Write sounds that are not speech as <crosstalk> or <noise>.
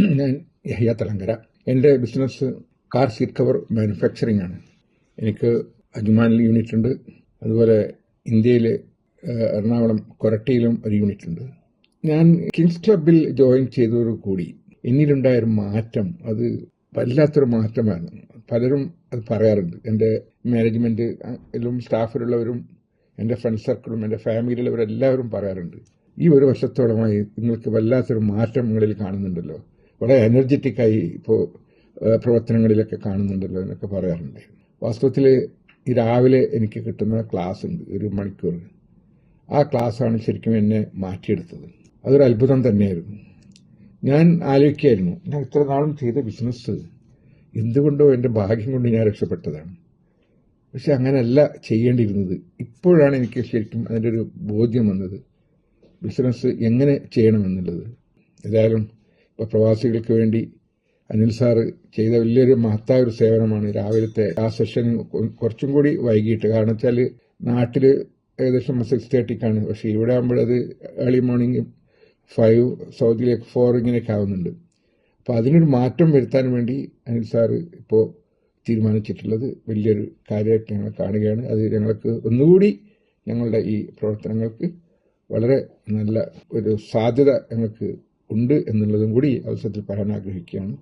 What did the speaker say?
<clears throat> ഞാൻ യഹ്യ തലങ്കര എന്റെ business car seat cover manufacturing ആണ്. എനിക്ക് അജ്മാനിൽ യൂണിറ്റ് ഉണ്ട്. അതുപോലെ ഇന്ത്യയിലെ എറണാകുളം കൊരട്ടിയിലും ഒരു യൂണിറ്റ് ഉണ്ട്. ഞാൻ കിങ്സ് ക്ലബിൽ ജോയിൻ ചെയ്തതോടുകൂടി എന്നിലുണ്ടായൊരു മാറ്റം അത് വല്ലാത്തൊരു മാറ്റമാണ്. പലരും അത് പറയാറുണ്ട്. എന്റെ മാനേജ്മെന്റിലും സ്റ്റാഫിലുള്ളവരും എന്റെ ഫ്രണ്ട് സർക്കിളും എന്റെ ഫാമിലിയിലുള്ളവരെല്ലാവരും പറയാറുണ്ട് ഈ ഒരു വർഷത്തോളമായി നിങ്ങൾക്ക് വല്ലാത്തൊരു മാറ്റം നിങ്ങളിൽ കാണുന്നുണ്ടല്ലോ. വളരെ എനർജറ്റിക്കായി ഇപ്പോൾ പ്രവർത്തനങ്ങളിലൊക്കെ കാണുന്നുണ്ടല്ലോ എന്നൊക്കെ പറയാറുണ്ട്. വാസ്തവത്തിൽ ഈ രാവിലെ എനിക്ക് കിട്ടുന്ന ക്ലാസ് ഉണ്ട് ഒരു മണിക്കൂർ. ആ ക്ലാസ്സാണ് ശരിക്കും എന്നെ മാറ്റിയെടുത്തത്. അതൊരു അത്ഭുതം തന്നെയായിരുന്നു. ഞാൻ ആലോചിക്കായിരുന്നു ഞാൻ ഇത്ര നാളും ചെയ്ത ബിസിനസ് എന്തുകൊണ്ടോ എന്റെ ഭാഗ്യം കൊണ്ട് ഞാൻ രക്ഷപ്പെട്ടതാണ്. പക്ഷെ അങ്ങനെയല്ല ചെയ്യേണ്ടിയിരുന്നത്. ഇപ്പോഴാണ് എനിക്ക് ശരിക്കും അതിന്റെ ഒരു ബോധ്യം വന്നത്. ബിസിനസ് എങ്ങനെ ചെയ്യണമെന്നുള്ളത്. ഏതായാലും പ്രവാസികൾക്ക് വേണ്ടി അനിൽ സാറ് ചെയ്ത വലിയൊരു മഹത്തായ ഒരു സേവനമാണ് രാവിലത്തെ ആ സെഷൻ കുറച്ചും കൂടി വൈകിട്ട്. കാരണം വെച്ചാൽ നാട്ടിൽ ഏകദേശം സിക്സ് തേർട്ടിക്കാണ് പക്ഷെ ഇവിടെ ആകുമ്പോഴത് ഏർലി മോർണിംഗ് ഫൈവ് സൗത്തിലേക്ക് ഫോർ ഇങ്ങനെയൊക്കെ ആവുന്നുണ്ട്. അപ്പോൾ അതിനൊരു മാറ്റം വരുത്താൻ വേണ്ടി അനിൽ സാറ് ഇപ്പോൾ തീരുമാനിച്ചിട്ടുള്ളത് വലിയൊരു കാര്യമായിട്ട് ഞങ്ങൾ കാണുകയാണ്. അത് ഞങ്ങൾക്ക് ഒന്നുകൂടി ഞങ്ങളുടെ ഈ പ്രവർത്തനങ്ങൾക്ക് വളരെ നല്ല ഒരു സാധ്യത ഞങ്ങൾക്ക് ഉണ്ട് എന്നുള്ളതും കൂടി അവസരത്തിൽ പറയാൻ ആഗ്രഹിക്കുകയാണ്.